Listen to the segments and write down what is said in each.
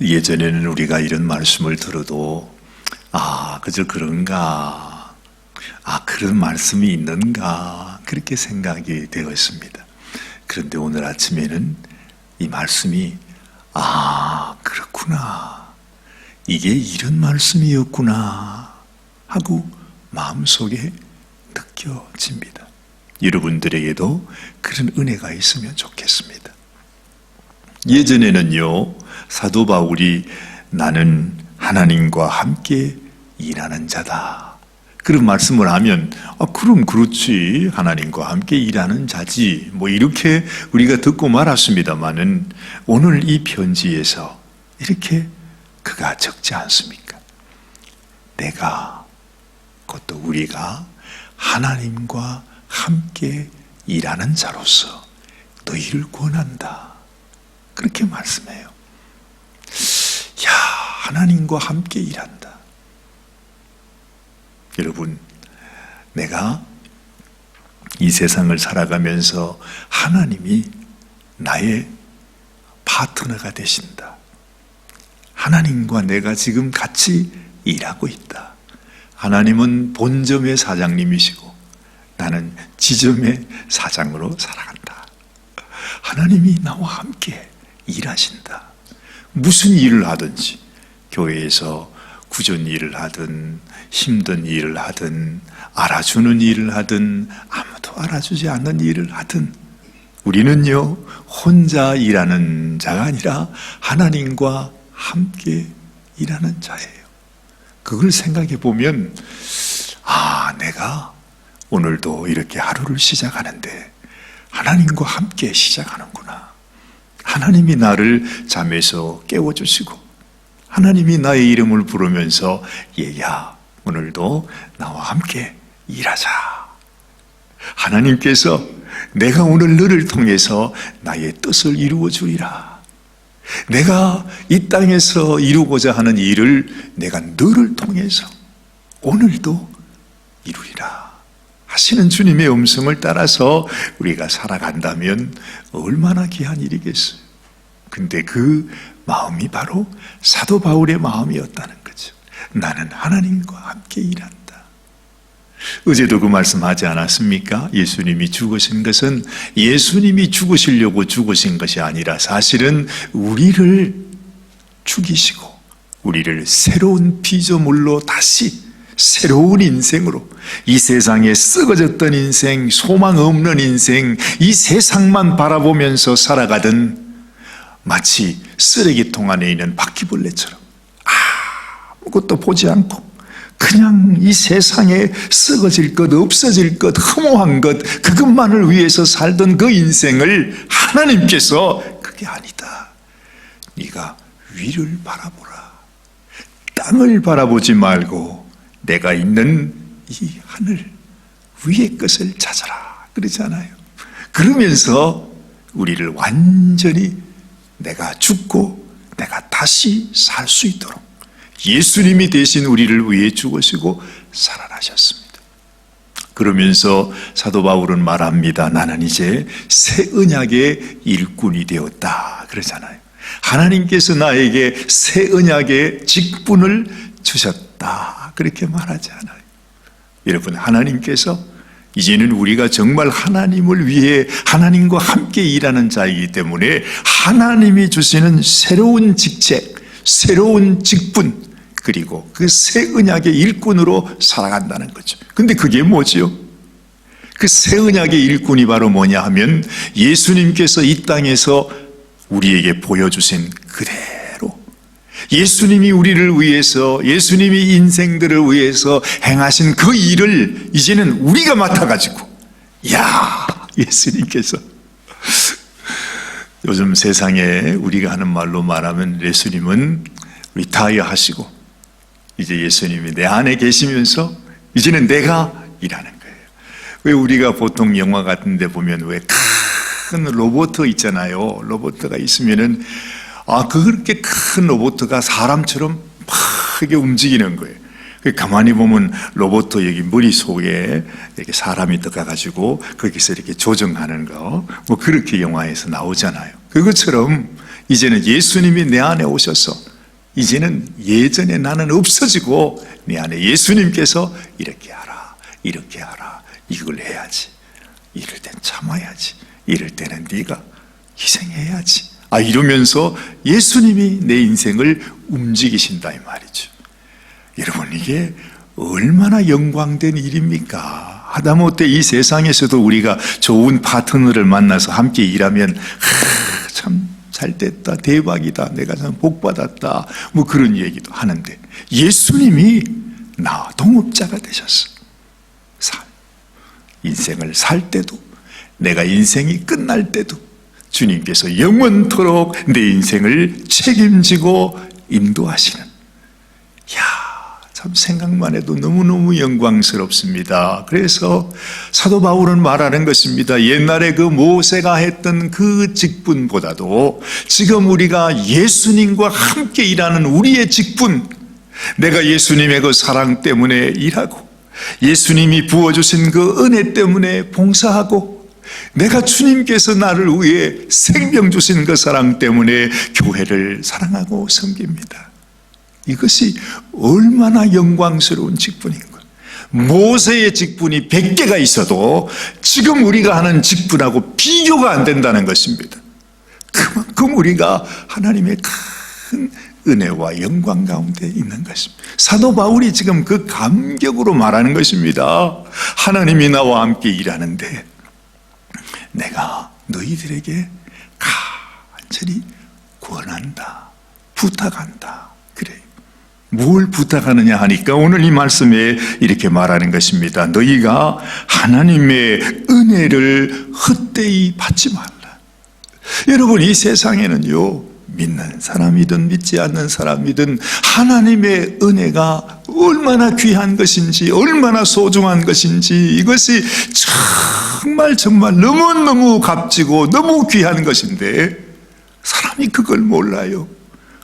예전에는 우리가 이런 말씀을 들어도 아, 그저 그런가. 아, 그런 말씀이 있는가. 그렇게 생각이 되었습니다. 그런데 오늘 아침에는 이 말씀이 아, 그렇구나. 이게 이런 말씀이었구나. 하고 마음속에 느껴집니다. 여러분들에게도 그런 은혜가 있으면 좋겠습니다. 예전에는요, 사도 바울이 나는 하나님과 함께 일하는 자다. 그런 말씀을 하면, 아, 그럼 그렇지. 하나님과 함께 일하는 자지. 뭐 이렇게 우리가 듣고 말았습니다만은 오늘 이 편지에서 이렇게 그가 적지 않습니까? 내가, 그것도 우리가 하나님과 함께 일하는 자로서 너희를 권한다. 그렇게 말씀해요. 야, 하나님과 함께 일한다. 여러분, 내가 이 세상을 살아가면서 하나님이 나의 파트너가 되신다. 하나님과 내가 지금 같이 일하고 있다. 하나님은 본점의 사장님이시고 나는 지점의 사장으로 살아간다. 하나님이 나와 함께 일하신다. 무슨 일을 하든지 교회에서 구전 일을 하든 힘든 일을 하든 알아주는 일을 하든 아무도 알아주지 않는 일을 하든 우리는요 혼자 일하는 자가 아니라 하나님과 함께 일하는 자예요. 그걸 생각해 보면 아 내가 오늘도 이렇게 하루를 시작하는데 하나님과 함께 시작하는구나. 하나님이 나를 잠에서 깨워주시고 하나님이 나의 이름을 부르면서 얘야 오늘도 나와 함께 일하자. 하나님께서 내가 오늘 너를 통해서 나의 뜻을 이루어 주리라. 내가 이 땅에서 이루고자 하는 일을 내가 너를 통해서 오늘도 이루리라. 하시는 주님의 음성을 따라서 우리가 살아간다면 얼마나 귀한 일이겠어요. 근데 그 마음이 바로 사도 바울의 마음이었다는 거죠. 나는 하나님과 함께 일한다. 어제도 그 말씀하지 않았습니까? 예수님이 죽으신 것은 예수님이 죽으시려고 죽으신 것이 아니라 사실은 우리를 죽이시고 우리를 새로운 피조물로 다시 새로운 인생으로 이 세상에 썩어졌던 인생, 소망 없는 인생, 이 세상만 바라보면서 살아가던 마치 쓰레기통 안에 있는 바퀴벌레처럼 아무것도 보지 않고 그냥 이 세상에 썩어질 것, 없어질 것, 허무한 것, 그것만을 위해서 살던 그 인생을 하나님께서 그게 아니다. 네가 위를 바라보라. 땅을 바라보지 말고 내가 있는 이 하늘 위의 것을 찾아라. 그러잖아요. 그러면서 우리를 완전히 내가 죽고 내가 다시 살 수 있도록 예수님이 대신 우리를 위해 죽으시고 살아나셨습니다. 그러면서 사도 바울은 말합니다. 나는 이제 새 언약의 일꾼이 되었다. 그러잖아요. 하나님께서 나에게 새 언약의 직분을 주셨다. 그렇게 말하지 않아요. 여러분, 하나님께서 이제는 우리가 정말 하나님을 위해 하나님과 함께 일하는 자이기 때문에 하나님이 주시는 새로운 직책, 새로운 직분, 그리고 그 새 언약의 일꾼으로 살아간다는 거죠. 근데 그게 뭐지요? 그 새 언약의 일꾼이 바로 뭐냐 하면 예수님께서 이 땅에서 우리에게 보여주신 그대로 예수님이 우리를 위해서 예수님이 인생들을 위해서 행하신 그 일을 이제는 우리가 맡아가지고 야 예수님께서 요즘 세상에 우리가 하는 말로 말하면 예수님은 리타이어 하시고 이제 예수님이 내 안에 계시면서 이제는 내가 일하는 거예요. 왜 우리가 보통 영화 같은 데 보면 왜 큰 로봇 있잖아요. 로봇가 있으면은 아, 그렇게 큰 로봇가 사람처럼 막 이게 움직이는 거예요. 가만히 보면 로봇 여기 머릿속에 이렇게 사람이 들어가가지고 거기서 이렇게 조정하는 거, 뭐 그렇게 영화에서 나오잖아요. 그것처럼 이제는 예수님이 내 안에 오셔서 이제는 예전에 나는 없어지고 내 안에 예수님께서 이렇게 하라, 이렇게 하라, 이걸 해야지. 이럴 땐 참아야지. 이럴 때는 네가 희생해야지. 아 이러면서 예수님이 내 인생을 움직이신다 이 말이죠. 여러분 이게 얼마나 영광된 일입니까? 하다못해 이 세상에서도 우리가 좋은 파트너를 만나서 함께 일하면 참 잘됐다 대박이다 내가 참 복받았다 뭐 그런 얘기도 하는데 예수님이 나 동업자가 되셨어 삶 인생을 살 때도 내가 인생이 끝날 때도 주님께서 영원토록 내 인생을 책임지고 인도하시는 야, 참 생각만 해도 너무너무 영광스럽습니다. 그래서 사도 바울은 말하는 것입니다. 옛날에 그 모세가 했던 그 직분보다도 지금 우리가 예수님과 함께 일하는 우리의 직분, 내가 예수님의 그 사랑 때문에 일하고 예수님이 부어주신 그 은혜 때문에 봉사하고 내가 주님께서 나를 위해 생명 주신 그 사랑 때문에 교회를 사랑하고 섬깁니다. 이것이 얼마나 영광스러운 직분인 가 모세의 직분이 100개가 있어도 지금 우리가 하는 직분하고 비교가 안 된다는 것입니다. 그만큼 우리가 하나님의 큰 은혜와 영광 가운데 있는 것입니다. 사도 바울이 지금 그 감격으로 말하는 것입니다. 하나님이 나와 함께 일하는데 내가 너희들에게 간절히 권한다. 부탁한다. 그래요. 뭘 부탁하느냐 하니까 오늘 이 말씀에 이렇게 말하는 것입니다. 너희가 하나님의 은혜를 헛되이 받지 말라. 여러분, 이 세상에는요, 믿는 사람이든 믿지 않는 사람이든 하나님의 은혜가 얼마나 귀한 것인지, 얼마나 소중한 것인지, 이것이 정말 정말 너무너무 값지고 너무 귀한 것인데, 사람이 그걸 몰라요.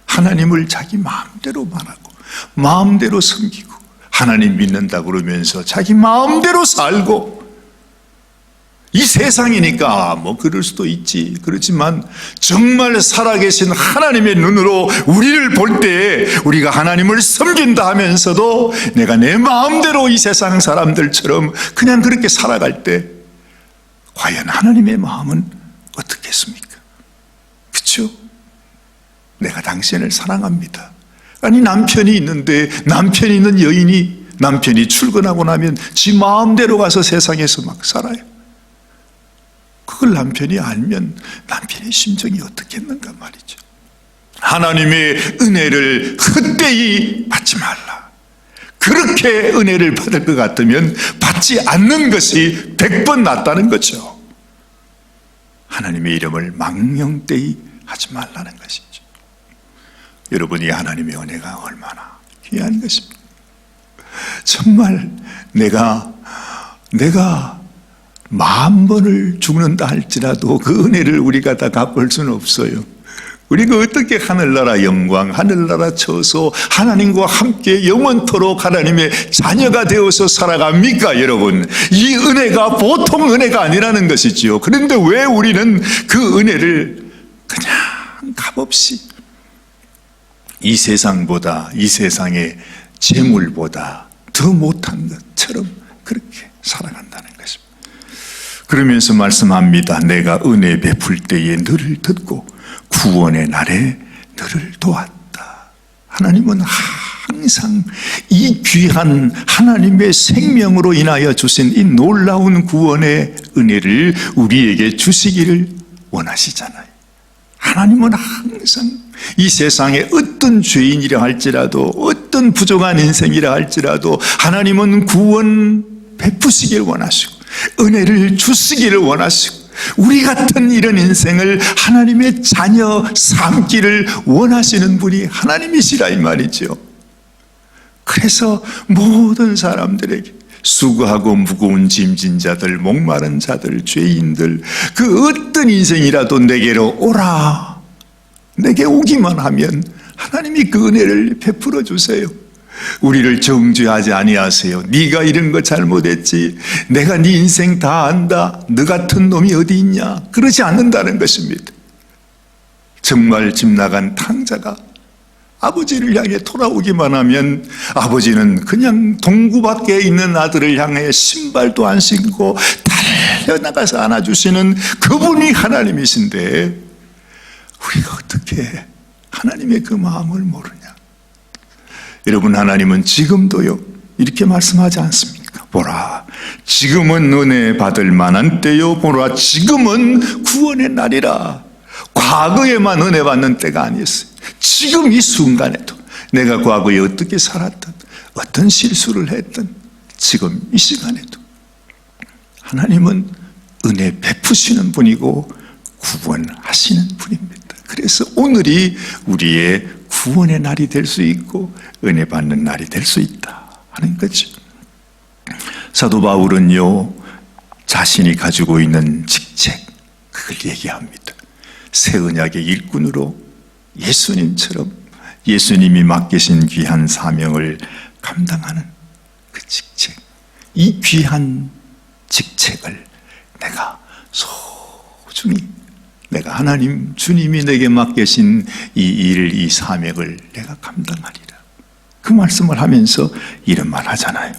하나님을 자기 마음대로 말하고, 마음대로 섬기고, 하나님 믿는다 그러면서 자기 마음대로 살고, 이 세상이니까 뭐 그럴 수도 있지. 그렇지만 정말 살아계신 하나님의 눈으로 우리를 볼 때 우리가 하나님을 섬긴다 하면서도 내가 내 마음대로 이 세상 사람들처럼 그냥 그렇게 살아갈 때 과연 하나님의 마음은 어떻겠습니까? 그렇죠? 내가 당신을 사랑합니다. 아니 남편이 있는데 남편이 있는 여인이 남편이 출근하고 나면 지 마음대로 가서 세상에서 막 살아요. 그걸 남편이 알면 남편의 심정이 어떻겠는가 말이죠. 하나님의 은혜를 헛되이 받지 말라. 그렇게 은혜를 받을 것 같으면 받지 않는 것이 백 번 낫다는 거죠. 하나님의 이름을 망령되이 하지 말라는 것이죠. 여러분이 하나님의 은혜가 얼마나 귀한 것입니까? 정말 내가 내가 만 번을 죽는다 할지라도 그 은혜를 우리가 다 갚을 수는 없어요. 우리가 어떻게 하늘나라 영광, 하늘나라 처소, 하나님과 함께 영원토록 하나님의 자녀가 되어서 살아갑니까, 여러분? 이 은혜가 보통 은혜가 아니라는 것이지요. 그런데 왜 우리는 그 은혜를 그냥 값없이 이 세상보다, 이 세상의 재물보다 더 못한 것처럼 그렇게 살아간다는. 그러면서 말씀합니다. 내가 은혜 베풀 때에 너를 듣고 구원의 날에 너를 도왔다. 하나님은 항상 이 귀한 하나님의 생명으로 인하여 주신 이 놀라운 구원의 은혜를 우리에게 주시기를 원하시잖아요. 하나님은 항상 이 세상에 어떤 죄인이라 할지라도 어떤 부족한 인생이라 할지라도 하나님은 구원 베푸시길 원하시고 은혜를 주시기를 원하시고 우리 같은 이런 인생을 하나님의 자녀 삼기를 원하시는 분이 하나님이시라 이 말이죠. 그래서 모든 사람들에게 수고하고 무거운 짐진 자들, 목마른 자들, 죄인들, 그 어떤 인생이라도 내게로 오라. 내게 오기만 하면 하나님이 그 은혜를 베풀어 주세요. 우리를 정죄하지 아니하세요. 네가 이런 거 잘못했지. 내가 네 인생 다 안다. 너 같은 놈이 어디 있냐? 그러지 않는다는 것입니다. 정말 집 나간 탕자가 아버지를 향해 돌아오기만 하면 아버지는 그냥 동구 밖에 있는 아들을 향해 신발도 안 신고 달려나가서 안아주시는 그분이 하나님이신데 우리가 어떻게 하나님의 그 마음을 모르냐 여러분 하나님은 지금도요 이렇게 말씀하지 않습니까? 보라 지금은 은혜 받을 만한 때요 보라 지금은 구원의 날이라 과거에만 은혜 받는 때가 아니었어요 지금 이 순간에도 내가 과거에 어떻게 살았든 어떤 실수를 했든 지금 이 시간에도 하나님은 은혜 베푸시는 분이고 구원하시는 분입니다. 그래서 오늘이 우리의 구원의 날이 될 수 있고 은혜 받는 날이 될 수 있다 하는 거죠. 사도 바울은요 자신이 가지고 있는 직책 그걸 얘기합니다. 새 언약의 일꾼으로 예수님처럼 예수님이 맡기신 귀한 사명을 감당하는 그 직책, 이 귀한 직책을 내가 소중히 내가 하나님 주님이 내게 맡기신 이 일, 이 사명을 내가 감당하리라. 그 말씀을 하면서 이런 말 하잖아요.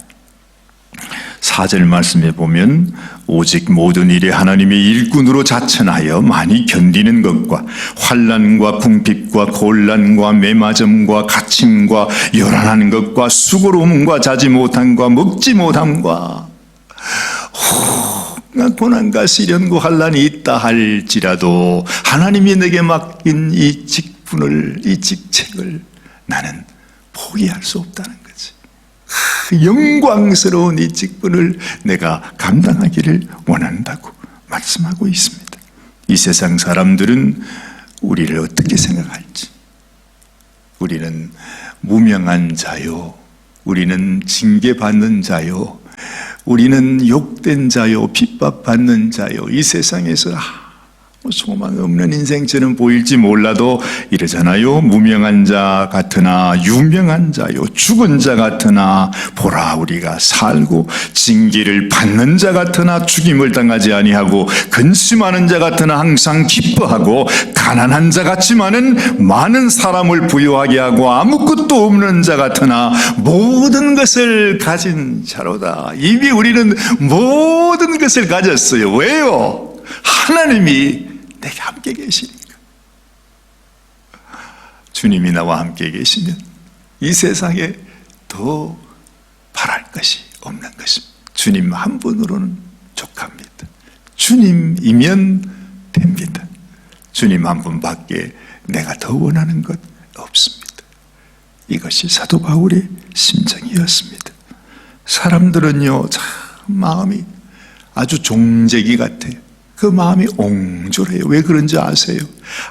사절 말씀에 보면 오직 모든 일에 하나님의 일꾼으로 자천하여 많이 견디는 것과 환란과 궁핍과 곤란과 매맞음과 갇힘과 요란한 것과 수고로움과 자지 못함과 먹지 못함과 혹 고난과 시련과 환란이 있다 할지라도 하나님이 내게 맡긴 이 직분을 이 직책을 나는 포기할 수 없다는 거지. 그 영광스러운 이 직분을 내가 감당하기를 원한다고 말씀하고 있습니다. 이 세상 사람들은 우리를 어떻게 생각할지. 우리는 무명한 자요. 우리는 징계받는 자요. 우리는 욕된 자요. 핍박받는 자요. 이 세상에서 소망 없는 인생처럼 보일지 몰라도 이러잖아요. 무명한 자 같으나 유명한 자요. 죽은 자 같으나 보라 우리가 살고 징계를 받는 자 같으나 죽임을 당하지 아니하고 근심하는 자 같으나 항상 기뻐하고 가난한 자 같지만은 많은 사람을 부유하게 하고 아무것도 없는 자 같으나 모든 것을 가진 자로다. 이미 우리는 모든 것을 가졌어요. 왜요? 하나님이 내게 함께 계시니까. 주님이 나와 함께 계시면 이 세상에 더 바랄 것이 없는 것입니다. 주님 한 분으로는 족합니다. 주님이면 됩니다. 주님 한 분밖에 내가 더 원하는 것 없습니다. 이것이 사도 바울의 심정이었습니다. 사람들은요, 참 마음이 아주 종재기 같아요. 그 마음이 옹졸해요. 왜 그런지 아세요?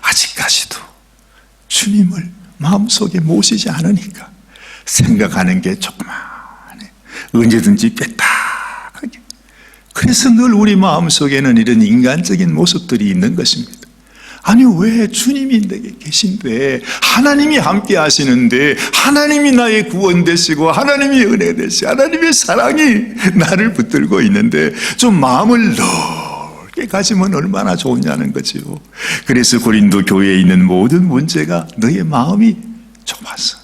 아직까지도 주님을 마음속에 모시지 않으니까 생각하는 게 조그만해. 언제든지 뺐다하게. 그래서 늘 우리 마음속에는 이런 인간적인 모습들이 있는 것입니다. 아니 왜 주님이 내게 계신데 하나님이 함께 하시는데 하나님이 나의 구원 되시고 하나님이 은혜 되시고 하나님의 사랑이 나를 붙들고 있는데 좀 마음을 넓게 가지면 얼마나 좋냐는 거지요. 그래서 고린도 교회에 있는 모든 문제가 너의 마음이 좁아서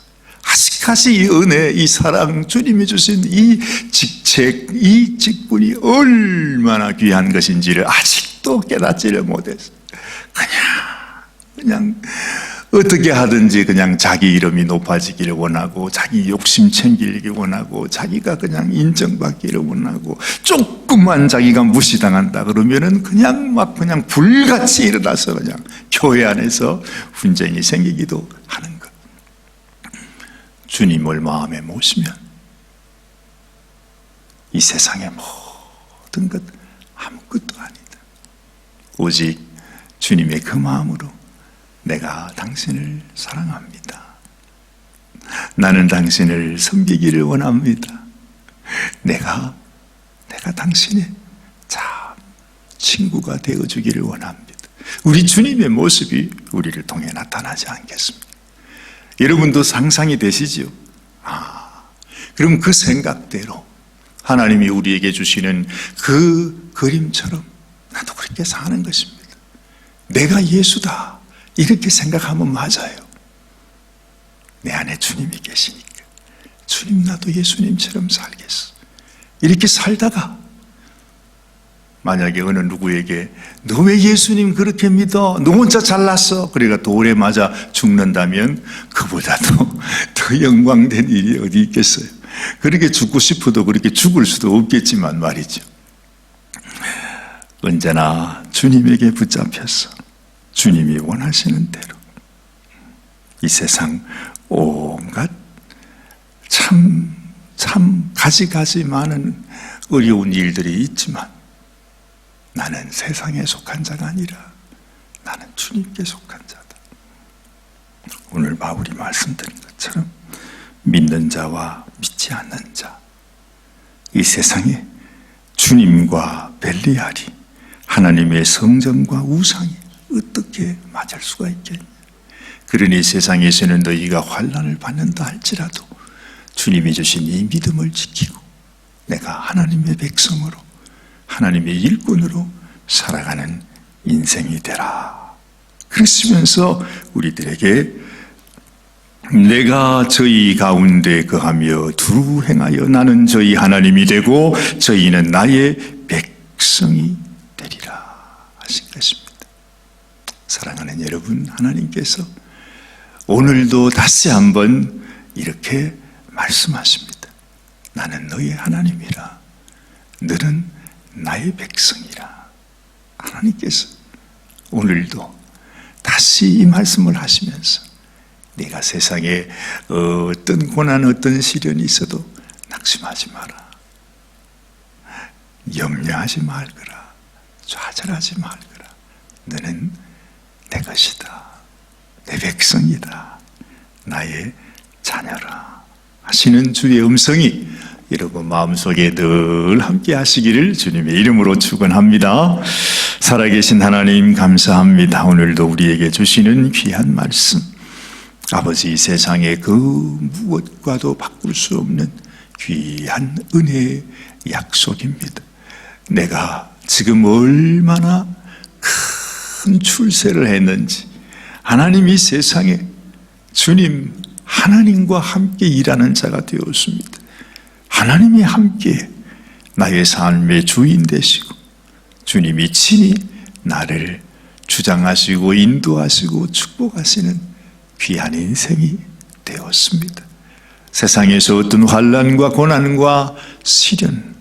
아직까지 이 은혜, 이 사랑, 주님이 주신 이 직책, 이 직분이 얼마나 귀한 것인지를 아직도 깨닫지를 못했어. 그냥, 그냥, 어떻게 하든지 그냥 자기 이름이 높아지기를 원하고, 자기 욕심 챙기기 원하고, 자기가 그냥 인정받기를 원하고, 조금만 자기가 무시당한다 그러면은 그냥 막 그냥 불같이 일어나서 그냥 교회 안에서 분쟁이 생기기도 하는 것. 주님을 마음에 모시면 이 세상의 모든 것 아무것도 아니다. 오직 주님의 그 마음으로 내가 당신을 사랑합니다. 나는 당신을 섬기기를 원합니다. 내가, 내가 당신의 참 친구가 되어주기를 원합니다. 우리 주님의 모습이 우리를 통해 나타나지 않겠습니까? 여러분도 상상이 되시지요? 아, 그럼 그 생각대로 하나님이 우리에게 주시는 그 그림처럼 나도 그렇게 사는 것입니다. 내가 예수다. 이렇게 생각하면 맞아요. 내 안에 주님이 계시니까. 주님 나도 예수님처럼 살겠어. 이렇게 살다가 만약에 어느 누구에게 너 왜 예수님 그렇게 믿어? 너 혼자 잘났어. 그러니까 돌에 맞아 죽는다면 그보다도 더 영광된 일이 어디 있겠어요. 그렇게 죽고 싶어도 그렇게 죽을 수도 없겠지만 말이죠. 언제나 주님에게 붙잡혀서 주님이 원하시는 대로 이 세상 온갖 참, 참 가지가지 많은 어려운 일들이 있지만 나는 세상에 속한 자가 아니라 나는 주님께 속한 자다. 오늘 바울이 말씀드린 것처럼 믿는 자와 믿지 않는 자, 이 세상에 주님과 벨리알이 하나님의 성전과 우상이 어떻게 맞을 수가 있겠냐? 그러니 세상에서는 너희가 환란을 받는다 할지라도 주님이 주신 이 믿음을 지키고 내가 하나님의 백성으로 하나님의 일꾼으로 살아가는 인생이 되라. 그러시면서 우리들에게 내가 저희 가운데 거하며 두루 행하여 나는 저희 하나님이 되고 저희는 나의 백성이 되리라 하신 것입니다. 사랑하는 여러분, 하나님께서 오늘도 다시 한번 이렇게 말씀하십니다. 나는 너의 하나님이라. 너는 나의 백성이라. 하나님께서 오늘도 다시 이 말씀을 하시면서 네가 세상에 어떤 고난, 어떤 시련이 있어도 낙심하지 마라. 염려하지 말거라. 좌절하지 말거라. 너는 내 것이다. 내 백성이다. 나의 자녀라. 하시는 주의 음성이 여러분 마음속에 늘 함께 하시기를 주님의 이름으로 축원합니다. 살아계신 하나님 감사합니다. 오늘도 우리에게 주시는 귀한 말씀. 아버지 이 세상의 그 무엇과도 바꿀 수 없는 귀한 은혜의 약속입니다. 내가 지금 얼마나 큰 출세를 했는지 하나님이 세상에 주님 하나님과 함께 일하는 자가 되었습니다. 하나님이 함께 나의 삶의 주인 되시고 주님이 친히 나를 주장하시고 인도하시고 축복하시는 귀한 인생이 되었습니다. 세상에서 어떤 환란과 고난과 시련,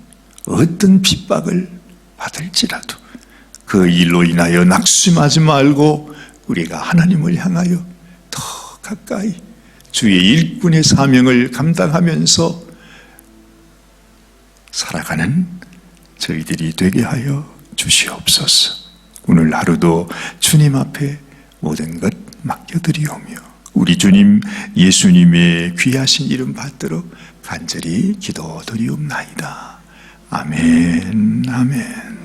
어떤 핍박을 받을지라도 그 일로 인하여 낙심하지 말고 우리가 하나님을 향하여 더 가까이 주의 일꾼의 사명을 감당하면서 살아가는 저희들이 되게 하여 주시옵소서. 오늘 하루도 주님 앞에 모든 것 맡겨드리오며 우리 주님 예수님의 귀하신 이름 받도록 간절히 기도드리옵나이다. 아멘, 아멘.